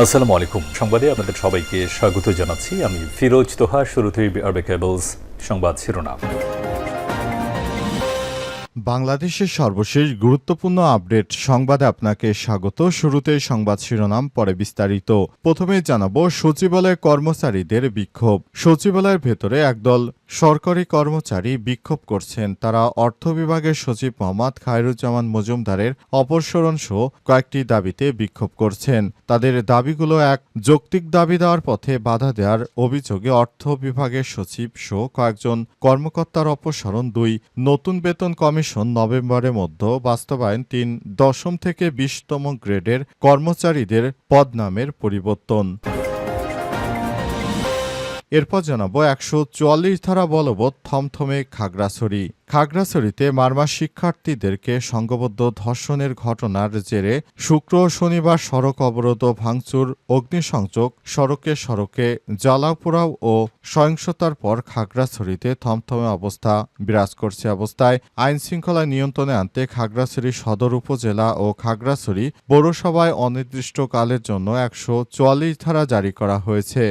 আসসালামু আলাইকুম। সংবাদে আপনাদের সবাইকে স্বাগত জানাচ্ছি। আমি ফিরোজ তোহা, শুরুতেই আরবে কেবলস সংবাদ শিরোনাম। বাংলাদেশের সর্বশেষ গুরুত্বপূর্ণ আপডেট সংবাদে আপনাকে স্বাগত। শুরুতে সংবাদ শিরোনাম, পরে বিস্তারিত। প্রথমে জানাব সচিবালয় কর্মচারীদের বিক্ষোভ। সচিবালয়ের ভেতরে একদল সরকারি কর্মচারী বিক্ষোভ করছেন তারা অর্থ বিভাগের সচিব মোহাম্মদ খায়রুজ্জামান মজুমদারের অপসারণ সহ কয়েকটি দাবিতে বিক্ষোভ করছেন। তাদের দাবিগুলো এক, যৌক্তিক দাবি দেওয়ার পথে বাধা দেওয়ার অভিযোগে অর্থ বিভাগের সচিব সহ কয়েকজন কর্মকর্তার অপসারণ। দুই, নতুন বেতন কমিশন নভেম্বরের মধ্যে বাস্তবায়ন তিন, দশম থেকে বিশতম গ্রেডের কর্মচারীদের পদনামের পরিবর্তন। এরপর জানাব একশো চুয়াল্লিশ ধারা বলবৎ থমথমে খাগড়াছড়ি। খাগড়াছড়িতে মারমা শিক্ষার্থীদেরকে সংঘবদ্ধ ধর্ষণের ঘটনার জেরে শুক্র, শনিবার সড়ক অবরোধ ভাঙচুর, অগ্নিসংযোগ, সড়কে সড়কে জ্বালাপোড়াও ও সহিংসতার পর খাগড়াছড়িতে থমথমে অবস্থা বিরাজ করছে অবস্থায়। আইন শৃঙ্খলা নিয়ন্ত্রণে আনতে খাগড়াছড়ি সদর উপজেলা ও খাগড়াছড়ি পৌরসভায় অনির্দিষ্টকালের জন্য একশো চুয়াল্লিশ ধারা জারি করা হয়েছে।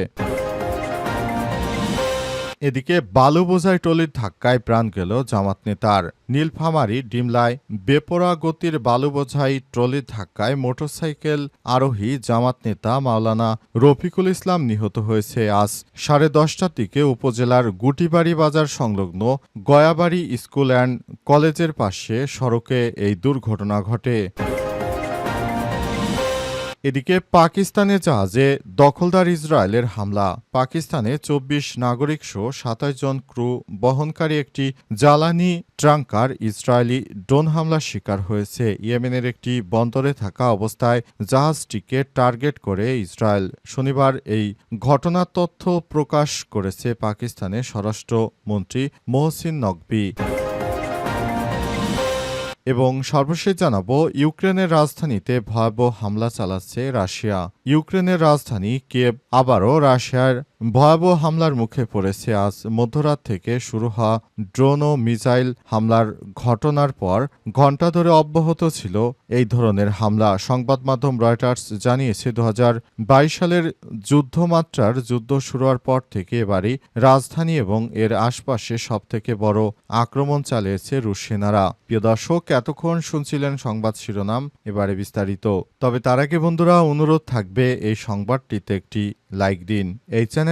এদিকে বালুবোঝাই টলির ধাক্কায় প্রাণ গেল জামাত নেতার। নীলফামারী, ডিমলায় বেপরা গতির বালুবোঝাই ট্রলির ধাক্কায় মোটরসাইকেল আরোহী জামাত নেতা মাওলানা রফিকুল ইসলাম নিহত হয়েছে। আজ সাড়ে দশটার দিকে উপজেলার গুটিবাড়ি বাজার সংলগ্ন গয়াবাড়ি স্কুল অ্যান্ড কলেজের পাশে সড়কে এই দুর্ঘটনা ঘটে। এদিকে পাকিস্তানের জাহাজে দখলদার ইসরায়েলের হামলা। পাকিস্তানে চব্বিশ নাগরিক সহ সাতাশ জন ক্রু বহনকারী একটি জ্বালানি ট্রাঙ্কার ইসরায়েলি ড্রোন হামলার শিকার হয়েছে। ইয়েমেনের একটি বন্দরে থাকা অবস্থায় জাহাজটিকে টার্গেট করে ইসরায়েল। শনিবার এই ঘটনার তথ্য প্রকাশ করেছে পাকিস্তানের স্বরাষ্ট্রমন্ত্রী মোহসিন নকবি এবং সর্বশেষ জানাব ইউক্রেনের রাজধানীতে ভয়াবহ হামলা চালাচ্ছে রাশিয়া। ইউক্রেনের রাজধানী কিয়েভ আবারও রাশিয়ার ভয়াবহ হামলার মুখে পড়েছে আজ মধ্যরাত থেকে শুরু হওয়া ড্রোন ও মিসাইল হামলার ঘটনার পর ঘণ্টা ধরে অব্যাহত ছিল এই ধরনের হামলা। সংবাদ মাধ্যম রয়টার্স জানিয়েছে, দুহাজার বাইশ সালের যুদ্ধমাত্রার যুদ্ধ শুরু হওয়ার পর থেকে এবারই রাজধানী এবং এর আশপাশে সবথেকে বড় আক্রমণ চালিয়েছে রুশ সেনারা। প্রিয় দর্শক, এতক্ষণ শুনছিলেন সংবাদ শিরোনাম, এবারে বিস্তারিত। তবে তার আগে বন্ধুরা, অনুরোধ থাকবে এই সংবাদটিতে একটি লাইক দিন। এই চ্যানেলে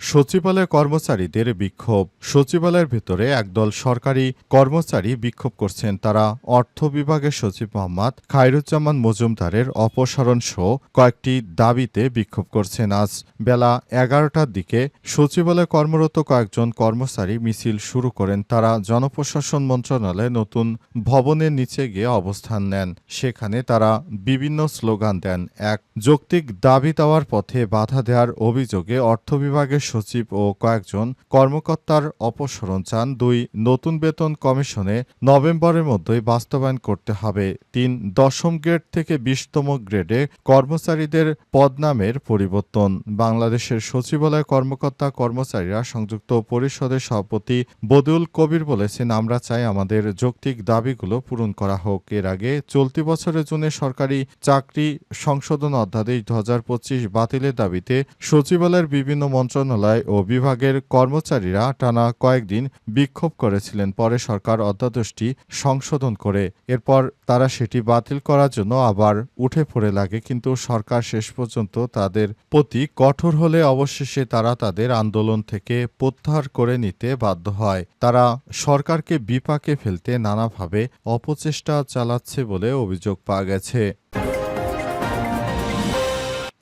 সচিবালয় কর্মচারীদের বিক্ষোভ। সচিবালয়ের ভেতরে একদল সরকারি কর্মচারী বিক্ষোভ করছেন তারা। অর্থ বিভাগের সচিব মোহাম্মদ খায়রুজ্জামান মজুমদারের অপসারণ সহ কয়েকটি দাবিতে বিক্ষোভ করছেন আজ। বেলা এগারোটার দিকে সচিবালয়ে কর্মরত কয়েকজন কর্মচারী মিছিল শুরু করেন তারা। জনপ্রশাসন মন্ত্রণালয়ে নতুন ভবনের নিচে গিয়ে অবস্থান নেন। সেখানে তারা বিভিন্ন স্লোগান দেন। এক যৌক্তিক দাবি দেওয়ার পথে বাধা দেওয়ার অভিযোগে অর্থ বিভাগের সচিব ও কয়েকজন কর্মকর্তার অপসারণ চান। দুই নতুন বেতন কমিশনে নভেম্বরের মধ্যেই বাস্তবায়ন করতে হবে। তিন দশম গ্রেড থেকে বিশতম গ্রেডে কর্মচারীদের পদনামের পরিবর্তন। বাংলাদেশের সচিবালয় কর্মকর্তা কর্মচারীরা সংযুক্ত পরিষদের সভাপতি বদুল কবির বলেছেন, আমরা চাই আমাদের যৌক্তিক দাবিগুলো পূরণ করা হোক। এর আগে চলতি বছরের জুনে সরকারি চাকরি সংশোধন অধ্যাদেশ দু হাজার পঁচিশ বাতিলের দাবিতে সচিবালয়ের বিভিন্ন মন্ত্রণালয় মন্ত্রণালয় ও বিভাগের কর্মচারীরা টানা কয়েকদিন বিক্ষোভ করেছিলেন, পরে সরকার অধ্যাদেশটি সংশোধন করে। এরপর তারা সেটি বাতিল করার জন্য আবার উঠে পড়ে লাগে, কিন্তু সরকার শেষ পর্যন্ত তাদের প্রতি কঠোর হলে অবশেষে তারা তাদের আন্দোলন থেকে প্রত্যাহার করে নিতে বাধ্য হয়। তারা সরকারকে বিপাকে ফেলতে নানাভাবে অপচেষ্টা চালাচ্ছে বলে অভিযোগ পাওয়া গেছে।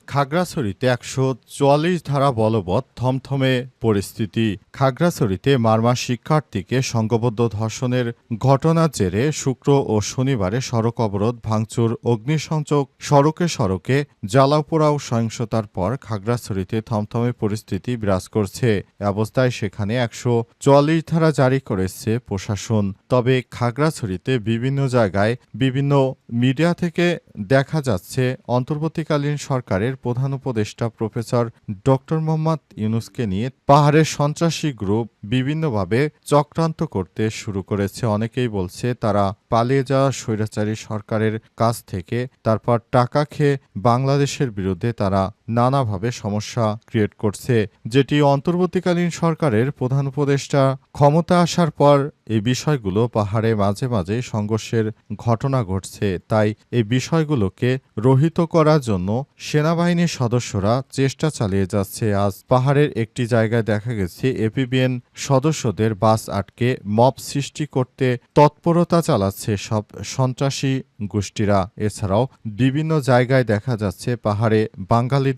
খাগড়াছড়িতে একশো চুয়াল্লিশ ধারা বলবৎ থমথমে পরিস্থিতি। খাগড়াছড়িতে মারমা শিক্ষার্থীকে সংঘবদ্ধ ধর্ষণের ঘটনার জেরে শুক্র ও শনিবারে সড়ক অবরোধ, ভাঙচুর, অগ্নিসংযোগ, সড়কে সড়কে জ্বালাপোড়া ও সহিংসতার পর খাগড়াছড়িতে থমথমে পরিস্থিতি বিরাজ করছে। অবস্থায় সেখানে একশো চুয়াল্লিশ ধারা জারি করেছে প্রশাসন। তবে খাগড়াছড়িতে বিভিন্ন জায়গায় বিভিন্ন মিডিয়া থেকে দেখা যাচ্ছে, অন্তর্বর্তীকালীন সরকারের প্রধান উপদেষ্টা প্রফেসর ডক্টর মোহাম্মদ ইউনুসকে নিয়ে পাহাড়ের সন্ত্রাসী গ্রুপ বিভিন্নভাবে চক্রান্ত করতে শুরু করেছে। অনেকেই বলছে তারা পালিয়ে যাওয়া স্বৈরাচারী সরকারের কাছ থেকে তারপর টাকা খেয়ে বাংলাদেশের বিরুদ্ধে তারা নানাভাবে সমস্যা ক্রিয়েট করছে, যেটি অন্তর্বর্তীকালীন সরকারের প্রধান উপদেষ্টা ক্ষমতা আসার পর এই বিষয়গুলো পাহাড়ে মাঝে মাঝে সংঘর্ষের ঘটনা ঘটছে। তাই এই বিষয়গুলোকে রহিত করার জন্য সেনাবাহিনীর সদস্যরা চেষ্টা চালিয়ে যাচ্ছে। আজ পাহাড়ের একটি জায়গায় দেখা গেছে, এপিবিএন সদস্যদের বাস আটকে মব সৃষ্টি করতে তৎপরতা চালাচ্ছে সব সন্ত্রাসী গোষ্ঠীরা। এছাড়াও বিভিন্ন জায়গায় দেখা যাচ্ছে পাহাড়ে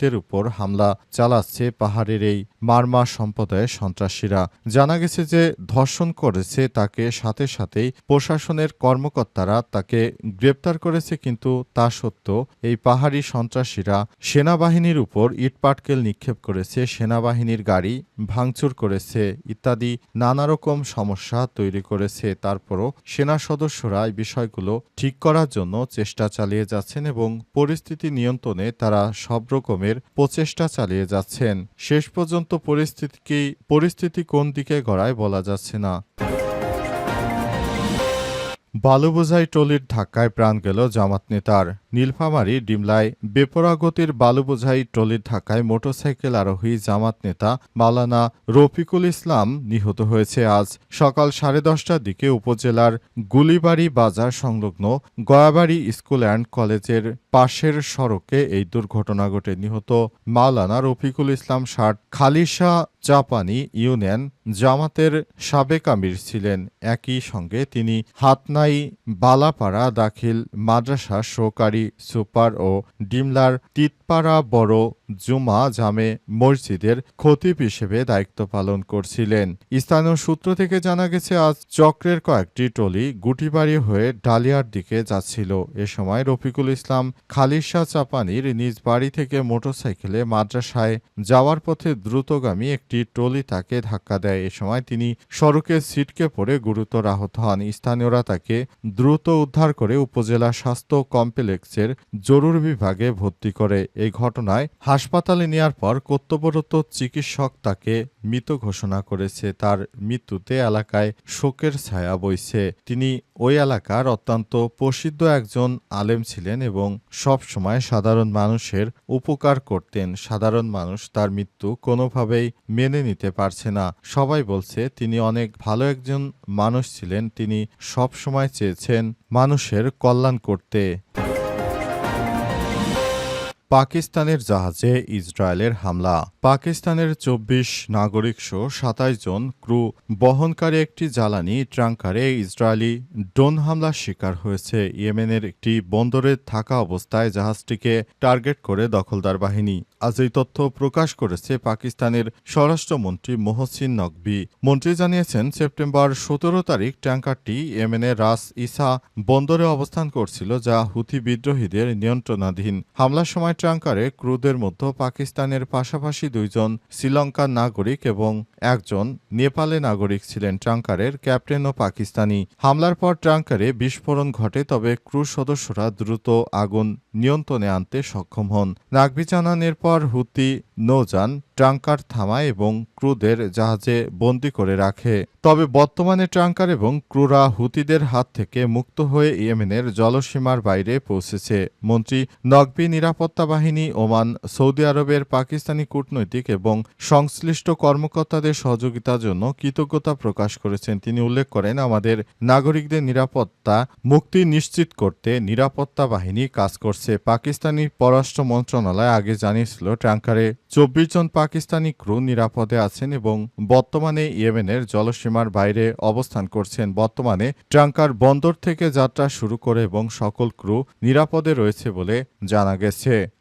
বাঙালিদের উপর হামলা চালাচ্ছে পাহাড়ের এই মারমা সম্প্রদায়ের সন্ত্রাসীরা। জানা গেছে যে ধর্ষণ করেছে তাকে সাথে সাথেই প্রশাসনের কর্মকর্তারা তাকে গ্রেপ্তার করেছে কিন্তু তা সত্ত্বেও এই পাহাড়ি সন্ত্রাসীরা সেনাবাহিনীর উপর ইটপাটকেল নিক্ষেপ করেছে, সেনাবাহিনীর গাড়ি ভাঙচুর করেছে ইত্যাদি নানা রকম সমস্যা তৈরি করেছে। তারপরও সেনা সদস্যরা এই বিষয়গুলো ঠিক করার জন্য চেষ্টা চালিয়ে যাচ্ছেন এবং পরিস্থিতি নিয়ন্ত্রণে তারা সব রকমের প্রচেষ্টা চালিয়ে যাচ্ছেন। শেষ পর্যন্ত পরিস্থিতি পরিস্থিতি কোন দিকে গড়ায় বলা যাচ্ছে না। বালুবোঝাই ট্রলির ধাক্কায় প্রাণ গেল জামাত নেতার। নীলফামারী ডিমলায় বেপরাগতির বালুবোঝাই ট্রলির ধাক্কায় মোটরসাইকেল আরোহী জামাত নেতা মাওলানা রফিকুল ইসলাম নিহত হয়েছে। আজ সকাল সাড়ে দশটার দিকে উপজেলার গুলিবাড়ি বাজার সংলগ্ন গয়াবাড়ি স্কুল অ্যান্ড কলেজের পাশের সড়কে এই দুর্ঘটনা ঘটে। নিহত মাওলানা রফিকুল ইসলাম ষাট, খালিশা জাপানি ইউনিয়ন জামাতের সাবেক আমির ছিলেন। একই সঙ্গে তিনি হাতনাই বালাপাড়া দাখিল মাদ্রাসা সহকারী সুপার ও ডিমলার তিতপাড়া বড় জুমা জামে মসজিদের খতিব হিসেবে দায়িত্ব পালন করছিলেন। স্থানীয় সূত্র থেকে জানা গেছে, আজ চক্রের কয়েকটি টলি গুটিবাড়ি হয়ে ডালিয়ার দিকে যাচ্ছিল। এ সময় রফিকুল ইসলাম খালিশা চাপানির নিজ বাড়ি থেকে মোটরসাইকেলে মাদ্রাসায় যাওয়ার পথে দ্রুতগামী একটি টলি তাকে ধাক্কা দেয়। এ সময় তিনি সড়কে ছিটকে পড়ে গুরুতর আহত হন। স্থানীয়রা তাকে দ্রুত উদ্ধার করে উপজেলা স্বাস্থ্য কমপ্লেক্সের জরুরি বিভাগে ভর্তি করে এই ঘটনায় হাসপাতালে নেওয়ার পর কর্তব্যরত চিকিৎসক তাকে মৃত ঘোষণা করেছে। তার মৃত্যুতে এলাকায় শোকের ছায়া বইছে। তিনি ওই এলাকার অত্যন্ত প্রসিদ্ধ একজন আলেম ছিলেন এবং সব সময় সাধারণ মানুষের উপকার করতেন। সাধারণ মানুষ তার মৃত্যু কোনোভাবেই মেনে নিতে পারছে না। সবাই বলছে, তিনি অনেক ভালো একজন মানুষ ছিলেন। তিনি সব সময় চেয়েছেন মানুষের কল্যাণ করতে। পাকিস্তানের জাহাজে ইসরায়েলের হামলা। পাকিস্তানের চব্বিশ নাগরিক সহ সাতাইশ জন ক্রু বহনকারী একটি জ্বালানি ট্রাঙ্কারে ইসরায়েলি ড্রোন হামলার শিকার হয়েছে। ইয়েমেনের একটি বন্দরে থাকা অবস্থায় জাহাজটিকে টার্গেট করে দখলদার বাহিনী। আজ এই তথ্য প্রকাশ করেছে পাকিস্তানের স্বরাষ্ট্রমন্ত্রী মোহসিন নকবি মন্ত্রী জানিয়েছেন, সেপ্টেম্বর সতেরো তারিখ ট্যাঙ্কারটি ইয়েমেনের রাস ইসা বন্দরে অবস্থান করছিল, যা হুথি বিদ্রোহীদের নিয়ন্ত্রণাধীন। হামলার সময় ট্যাঙ্কারে ক্রুদের মধ্যে পাকিস্তানের পাশাপাশি দুইজন শ্রীলঙ্কার নাগরিক এবং একজন নেপালে নাগরিক ছিলেন ট্রাঙ্কারের ক্যাপ্টেন ও পাকিস্তানি। হামলার পর ট্রাঙ্কারে বিস্ফোরণ ঘটে, তবে ক্রু সদস্যরা দ্রুত আগুন নিয়ন্ত্রণে আনতে সক্ষম হন। নাগবি পর হুতি নৌযান ট্যাঙ্কার থামায় এবং ক্রুদের জাহাজে বন্দি করে রাখে। তবে বর্তমানে ট্যাঙ্কার এবং ক্রুরা হুতিদের হাত থেকে মুক্ত হয়ে ইয়েমেনের জলসীমার বাইরে পৌঁছেছে। মন্ত্রী নকবি নিরাপত্তা বাহিনী, ওমান, সৌদি আরবের পাকিস্তানি কূটনৈতিক এবং সংশ্লিষ্ট কর্মকর্তাদের সহযোগিতার জন্য কৃতজ্ঞতা প্রকাশ করেছেন। তিনি উল্লেখ করেন, আমাদের নাগরিকদের নিরাপত্তা মুক্তি নিশ্চিত করতে নিরাপত্তা বাহিনী কাজ করছে। পাকিস্তানি পররাষ্ট্র মন্ত্রণালয় আগে জানিয়েছিল, ট্রাঙ্কারে চব্বিশ জন পাকিস্তানি ক্রু নিরাপদে আছেন এবং বর্তমানে ইয়েমেনের জলসীমার বাইরে অবস্থান করছেন। বর্তমানে ট্রাঙ্কার বন্দর থেকে যাত্রা শুরু করে এবং সকল ক্রু নিরাপদে রয়েছে বলে জানা গেছে।